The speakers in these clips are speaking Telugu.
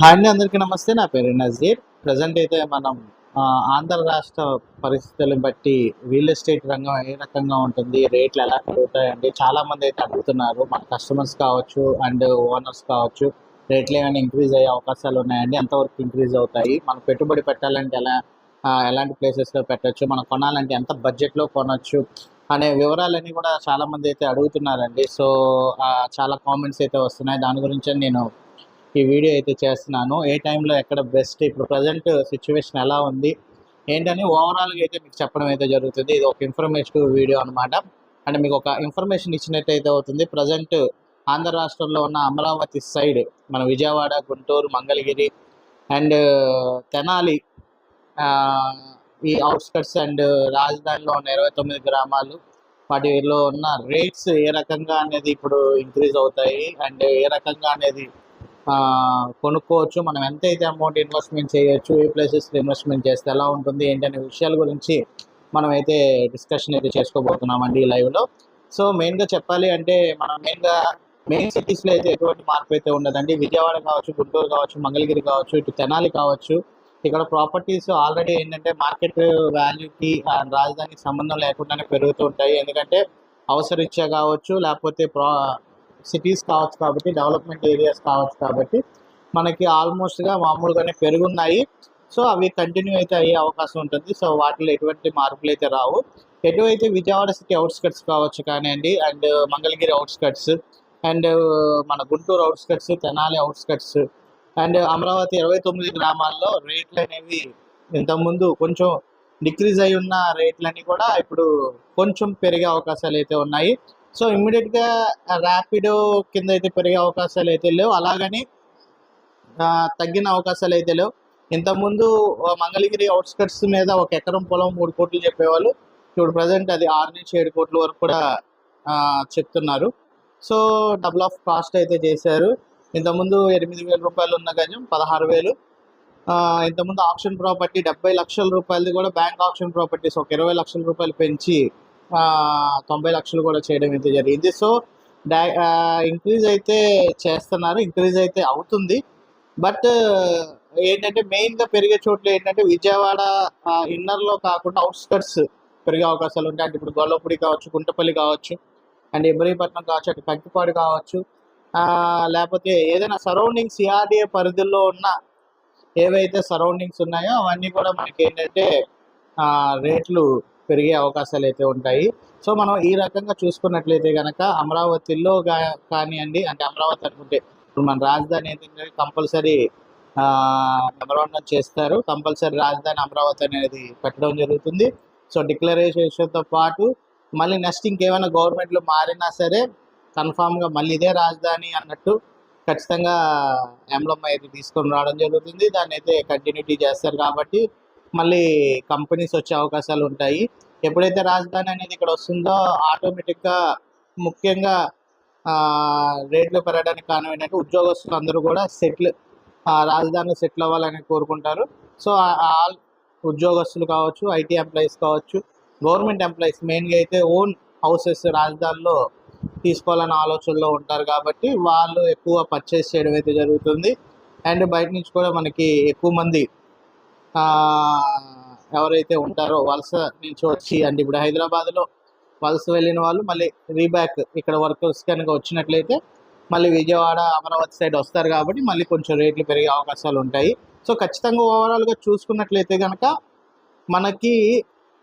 హాయ్ అండి అందరికీ నమస్తే. నా పేరు నజీర్. ప్రజెంట్ అయితే మనం ఆంధ్ర రాష్ట్ర పరిస్థితులను బట్టి రియల్ ఎస్టేట్ రంగం ఏ రకంగా ఉంటుంది రేట్లు ఎలా పెరుగుతాయండి చాలా మంది అయితే అడుగుతున్నారు. మన కస్టమర్స్ కావచ్చు అండ్ ఓనర్స్ కావచ్చు రేట్లు ఏమైనా ఇంక్రీజ్ అయ్యే అవకాశాలు ఉన్నాయండి ఎంతవరకు ఇంక్రీజ్ అవుతాయి మనం పెట్టుబడి పెట్టాలంటే ఎలా ఎలాంటి ప్లేసెస్లో పెట్టొచ్చు మనం కొనాలంటే ఎంత బడ్జెట్లో కొనొచ్చు అనే వివరాలన్నీ కూడా చాలా మంది అయితే అడుగుతున్నారండి. సో చాలా కామెంట్స్ అయితే వస్తున్నాయి. దాని గురించి నేను ఈ వీడియో అయితే చేస్తున్నాను. ఏ టైంలో ఎక్కడ బెస్ట్ ఇప్పుడు ప్రజెంట్ సిచ్యువేషన్ ఎలా ఉంది ఏంటని ఓవరాల్గా అయితే మీకు చెప్పడం అయితే జరుగుతుంది. ఇది ఒక ఇన్ఫర్మేటివ్ వీడియో అనమాట అంటే మీకు ఒక ఇన్ఫర్మేషన్ ఇచ్చినట్టు అయితే అవుతుంది. ప్రజెంట్ ఆంధ్ర రాష్ట్రంలో ఉన్న అమరావతి సైడ్ మన విజయవాడ గుంటూరు మంగళగిరి అండ్ తెనాలి ఈ అవుట్స్కట్స్ అండ్ రాజధానిలో ఉన్న ఇరవై తొమ్మిది గ్రామాలు వాటిలో ఉన్న రేట్స్ ఏ రకంగా అనేది ఇప్పుడు ఇంక్రీజ్ అవుతాయి. అండ్ ఏ రకంగా అనేది కొనుక్కోవచ్చు. మనం ఎంత అయితే అమౌంట్ ఇన్వెస్ట్మెంట్ చేయొచ్చు ఏ ప్లేసెస్లో ఇన్వెస్ట్మెంట్ చేస్తే ఎలా ఉంటుంది ఏంటనే విషయాల గురించి మనం అయితే డిస్కషన్ అయితే చేసుకోబోతున్నామండి ఈ లైవ్లో సో మెయిన్గా చెప్పాలి అంటే మనం మెయిన్గా మెయిన్ సిటీస్లో అయితే ఎటువంటి మార్పు అయితే ఉండదండి. విజయవాడ కావచ్చు గుంటూరు కావచ్చు మంగళగిరి కావచ్చు ఇటు తెనాలి కావచ్చు. ఇక్కడ ప్రాపర్టీస్ ఆల్రెడీ ఏంటంటే మార్కెట్ వాల్యూకి రాజధానికి సంబంధం లేకుండానే పెరుగుతూ ఉంటాయి. ఎందుకంటే అవసరరీత్యా కావచ్చు లేకపోతే ప్రా సిటీస్ కావచ్చు కాబట్టి డెవలప్మెంట్ ఏరియాస్ కావచ్చు కాబట్టి మనకి ఆల్మోస్ట్గా మామూలుగానే పెరుగున్నాయి. సో అవి కంటిన్యూ అయితే అయ్యే అవకాశం ఉంటుంది. సో వాటిలో ఎటువంటి మార్పులు అయితే రావు. ఎటువైతే విజయవాడ సిటీ అవుట్స్కట్స్ కావచ్చు కానివ్వండి అండ్ మంగళగిరి అవుట్స్కట్స్ అండ్ మన Guntur outskirts Tenali outskirts and Amaravati ఇరవై తొమ్మిది గ్రామాల్లో రేట్లు అనేవి ఇంతకుముందు కొంచెం డిక్రీజ్ అయి ఉన్న రేట్లన్నీ కూడా ఇప్పుడు కొంచెం పెరిగే అవకాశాలు అయితే ఉన్నాయి. సో ఇమ్మీడియట్గా ర్యాపిడో కింద అయితే పెరిగే అవకాశాలు అయితే లేవు. అలాగని తగ్గిన అవకాశాలు అయితే లేవు. ఇంతకుముందు మంగళగిరి అవుట్స్కట్స్ మీద ఒక ఎకరం పొలం మూడు కోట్లు చెప్పేవాళ్ళు. ఇప్పుడు ప్రజెంట్ అది ఆరు నుంచి ఏడు కోట్ల వరకు కూడా చెప్తున్నారు. సో డబుల్ ఆఫ్ కాస్ట్ అయితే చేశారు. ఇంతకుముందు ఎనిమిది వేల రూపాయలు ఉన్న గజం పదహారు వేలు. ఇంతకుముందు ఆప్షన్ ప్రాపర్టీ డెబ్బై లక్షల రూపాయలది కూడా బ్యాంక్ ఆప్షన్ ప్రాపర్టీస్ ఒక ఇరవై లక్షల రూపాయలు పెంచి తొంభై లక్షలు కూడా చేయడం అయితే జరిగింది. సో ఇంక్రీజ్ అయితే చేస్తున్నారు. ఇంక్రీజ్ అయితే అవుతుంది. బట్ ఏంటంటే మెయిన్గా పెరిగే చోట్ల ఏంటంటే విజయవాడ ఇన్నర్లో కాకుండా అవుట్స్కట్స్ పెరిగే అవకాశాలు ఉంటాయి. అంటే ఇప్పుడు గొల్లపూడి కావచ్చు గుంటపల్లి కావచ్చు అండ్ ఇబ్రహీపట్నం కావచ్చు అటు కంకిపాడు కావచ్చు. లేకపోతే ఏదైనా సరౌండింగ్ సిఆర్డిఏ పరిధిలో ఉన్న ఏవైతే సరౌండింగ్స్ ఉన్నాయో అవన్నీ కూడా మనకి ఏంటంటే రేట్లు పెరిగే అవకాశాలు అయితే ఉంటాయి. సో మనం ఈ రకంగా చూసుకున్నట్లయితే కనుక అమరావతిలో కానివ్వండి అంటే అమరావతి అనుకుంటే ఇప్పుడు మన రాజధాని ఏంటంటే కంపల్సరీ నెంబర్ వన్ చేస్తారు. కంపల్సరీ రాజధాని అమరావతి అనేది పెట్టడం జరుగుతుంది. సో డిక్లరేషన్తో పాటు మళ్ళీ నెక్స్ట్ ఇంకేమైనా గవర్నమెంట్లు మారినా సరే కన్ఫామ్గా మళ్ళీ ఇదే రాజధాని అన్నట్టు ఖచ్చితంగా ఎంబ్లమ్ అయితే తీసుకొని రావడం జరుగుతుంది. దాన్ని అయితే కంటిన్యూటీ చేస్తారు కాబట్టి మళ్ళీ కంపెనీస్ వచ్చే అవకాశాలు ఉంటాయి. ఎప్పుడైతే రాజధాని అనేది ఇక్కడ వస్తుందో ఆటోమేటిక్గా ముఖ్యంగా రేట్లు పెరగడానికి కారణం ఏంటంటే ఉద్యోగస్తులు అందరూ కూడా సెటిల్ రాజధానిలో సెటిల్ అవ్వాలని కోరుకుంటారు. సో ఆల్ ఉద్యోగస్తులు కావచ్చు ఐటీ ఎంప్లాయీస్ కావచ్చు గవర్నమెంట్ ఎంప్లాయీస్ మెయిన్గా అయితే ఓన్ హౌసెస్ రాజధానిలో తీసుకోవాలని ఆలోచనలో ఉంటారు కాబట్టి వాళ్ళు ఎక్కువ పర్చేస్ చేయడం అయితే జరుగుతుంది. అండ్ బయట నుంచి కూడా మనకి ఎక్కువ మంది ఎవరైతే ఉంటారో వలస నుంచి వచ్చి అండ్. ఇప్పుడు హైదరాబాద్లో వలస వెళ్ళిన వాళ్ళు మళ్ళీ రీబ్యాక్ ఇక్కడ వర్కర్స్ కనుక వచ్చినట్లయితే మళ్ళీ విజయవాడ అమరావతి సైడ్ వస్తారు కాబట్టి మళ్ళీ కొంచెం రేట్లు పెరిగే అవకాశాలు ఉంటాయి. సో ఖచ్చితంగా ఓవరాల్గా చూసుకున్నట్లయితే కనుక మనకి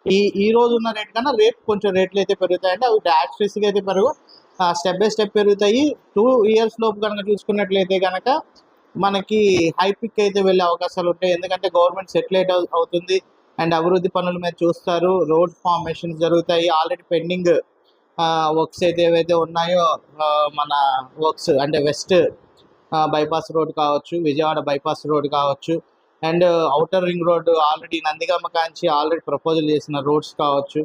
ఈ ఈ రోజు ఉన్న రేట్ కన్నా రేపు కొంచెం రేట్లు అయితే పెరుగుతాయండి. అవి డాక్స్గా అయితే పెరుగు స్టెప్ బై స్టెప్ పెరుగుతాయి. టూ ఇయర్స్ లోపు కనుక చూసుకున్నట్లయితే కనుక మనకి హై పిక్ అయితే వెళ్ళే అవకాశాలు ఉంటాయి. ఎందుకంటే గవర్నమెంట్ సెటిలైట్ అవుతుంది. అండ్ అభివృద్ధి పనుల మీద చూస్తారు. రోడ్ ఫార్మేషన్స్ జరుగుతాయి. ఆల్రెడీ పెండింగ్ వర్క్స్ అయితే ఏవైతే ఉన్నాయో మన వర్క్స్ అంటే వెస్ట్ బైపాస్ రోడ్ కావచ్చు విజయవాడ బైపాస్ రోడ్ కావచ్చు and outer ring road already Nandigama Kanchi already proposal చేసిన రోడ్స్ కావచ్చు.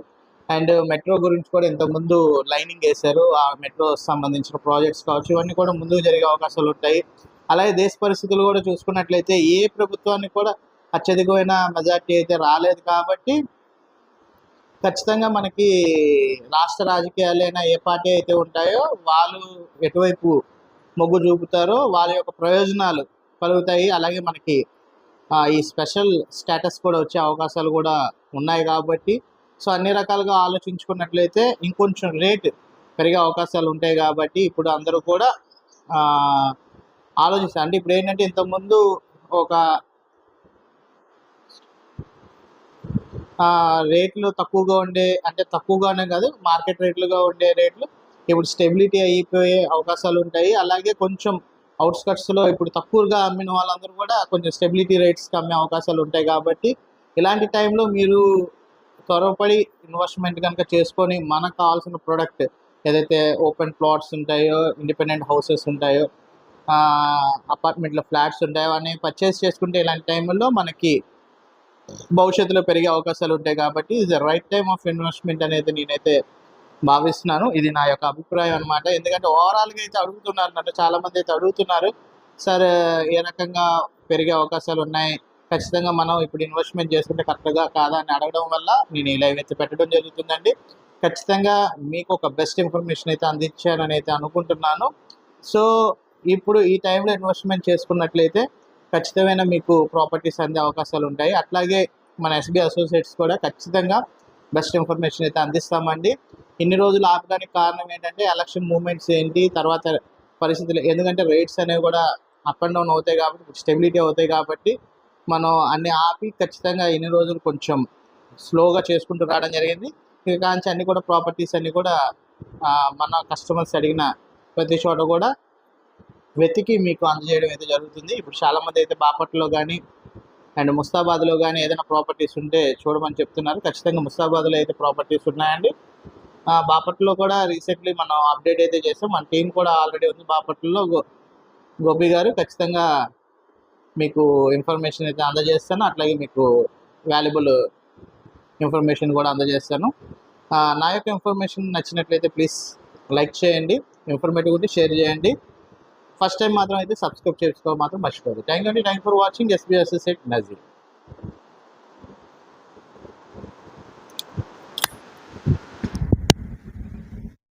అండ్ మెట్రో గురించి కూడా ఇంతకుముందు లైనింగ్ వేశారు. ఆ మెట్రో సంబంధించిన ప్రాజెక్ట్స్ కావచ్చు ఇవన్నీ కూడా ముందుకు జరిగే అవకాశాలు ఉంటాయి. అలాగే దేశ పరిస్థితులు కూడా చూసుకున్నట్లయితే ఏ ప్రభుత్వానికి కూడా అత్యధికమైన మెజార్టీ అయితే రాలేదు కాబట్టి ఖచ్చితంగా మనకి రాష్ట్ర రాజకీయాలైనా ఏ పార్టీ అయితే ఉంటాయో వాళ్ళు ఎటువైపు మొగ్గు చూపుతారో వాళ్ళ యొక్క ప్రయోజనాలు కలుగుతాయి. అలాగే మనకి ఈ స్పెషల్ స్టేటస్ కూడా వచ్చే అవకాశాలు కూడా ఉన్నాయి కాబట్టి సో అన్ని రకాలుగా ఆలోచించుకున్నట్లయితే ఇంకొంచెం రేట్ పెరిగే అవకాశాలు ఉంటాయి కాబట్టి ఇప్పుడు అందరూ కూడా ఆలోచిస్తాను అంటే ఇప్పుడు ఏంటంటే ఇంతకుముందు ఒక రేట్లు తక్కువగా ఉండే అంటే తక్కువగానే కాదు మార్కెట్ రేట్లుగా ఉండే రేట్లు ఇప్పుడు స్టెబిలిటీ అయిపోయే అవకాశాలు ఉంటాయి. అలాగే కొంచెం అవుట్స్కట్స్లో ఇప్పుడు తక్కువగా అమ్మిన వాళ్ళందరూ కూడా కొంచెం స్టెబిలిటీ రేట్స్కి అమ్మే అవకాశాలు ఉంటాయి కాబట్టి ఇలాంటి టైంలో మీరు త్వరపడి ఇన్వెస్ట్మెంట్ కనుక చేసుకొని మనకు కావాల్సిన ప్రోడక్ట్ ఏదైతే ఓపెన్ ప్లాట్స్ ఉంటాయో ఇండిపెండెంట్ హౌసెస్ ఉంటాయో అపార్ట్మెంట్లో ఫ్లాట్స్ ఉంటాయి. అవన్నీ పర్చేస్ చేసుకుంటే ఇలాంటి టైంలో మనకి భవిష్యత్తులో పెరిగే అవకాశాలు ఉంటాయి కాబట్టి ఇది రైట్ టైం ఆఫ్ ఇన్వెస్ట్మెంట్ అనేది నేనైతే భావిస్తున్నాను. ఇది నా యొక్క అభిప్రాయం అనమాట ఎందుకంటే ఓవరాల్గా అయితే అడుగుతున్నారు నన్ను. చాలా మంది అయితే అడుగుతున్నారు. సార్ ఏ రకంగా పెరిగే అవకాశాలు ఉన్నాయి? ఖచ్చితంగా మనం ఇప్పుడు ఇన్వెస్ట్మెంట్ చేసుకుంటే కరెక్ట్గా కాదా అని అడగడం వల్ల నేను ఈ లైవ్ అయితే పెట్టడం జరుగుతుందండి. ఖచ్చితంగా మీకు ఒక బెస్ట్ ఇన్ఫర్మేషన్ అయితే అందించానని అయితే అనుకుంటున్నాను. సో ఇప్పుడు ఈ టైంలో ఇన్వెస్ట్మెంట్ చేసుకున్నట్లయితే ఖచ్చితమైన మీకు ప్రాపర్టీస్ అందే అవకాశాలు ఉంటాయి. అట్లాగే మన ఎస్బీ అసోసియేట్స్ కూడా ఖచ్చితంగా బెస్ట్ ఇన్ఫర్మేషన్ అయితే అందిస్తామండి. ఇన్ని రోజులు ఆపడానికి కారణం ఏంటంటే ఎలక్షన్ మూమెంట్స్ ఏంటి తర్వాత పరిస్థితులు ఎందుకంటే రేట్స్ అనేవి కూడా అప్ అండ్ డౌన్ అవుతాయి కాబట్టి స్టెబిలిటీ అవుతాయి కాబట్టి మనం అన్ని ఆపి ఖచ్చితంగా ఇన్ని రోజులు కొంచెం స్లోగా చేసుకుంటూ రావడం జరిగింది. ఇక కాంచి అన్ని కూడా ప్రాపర్టీస్ అన్నీ కూడా మన కస్టమర్స్ అడిగిన ప్రతి చోట కూడా వెతికి మీకు అందజేయడం అయితే జరుగుతుంది. ఇప్పుడు చాలా మంది అయితే బాపట్లో కానీ అండ్ ముస్తాబాద్లో కానీ ఏదైనా ప్రాపర్టీస్ ఉంటే చూడమని చెప్తున్నారు. ఖచ్చితంగా ముస్తాబాద్లో అయితే ప్రాపర్టీస్ ఉన్నాయండి. బాపట్లో కూడా రీసెంట్లీ మనం అప్డేట్ అయితే చేసాం. మన టీం కూడా ఆల్రెడీ ఉంది బాపట్లలో. గో గోపి గారు ఖచ్చితంగా మీకు ఇన్ఫర్మేషన్ అయితే అందజేస్తాను. అట్లాగే మీకు వాల్యుబుల్ ఇన్ఫర్మేషన్ కూడా అందజేస్తాను. నా యొక్క ఇన్ఫర్మేషన్ నచ్చినట్లయితే ప్లీజ్ లైక్ చేయండి. ఇన్ఫర్మేటివ్ ఉంటే షేర్ చేయండి. ఫస్ట్ టైం మాత్రం అయితే సబ్స్క్రైబ్ చేసుకోవడం మాత్రం మర్చిపోదు థ్యాంక్ యూ అండి. థ్యాంక్ ఫర్ వాచింగ్ ఎస్బీ సెట్ నజీర్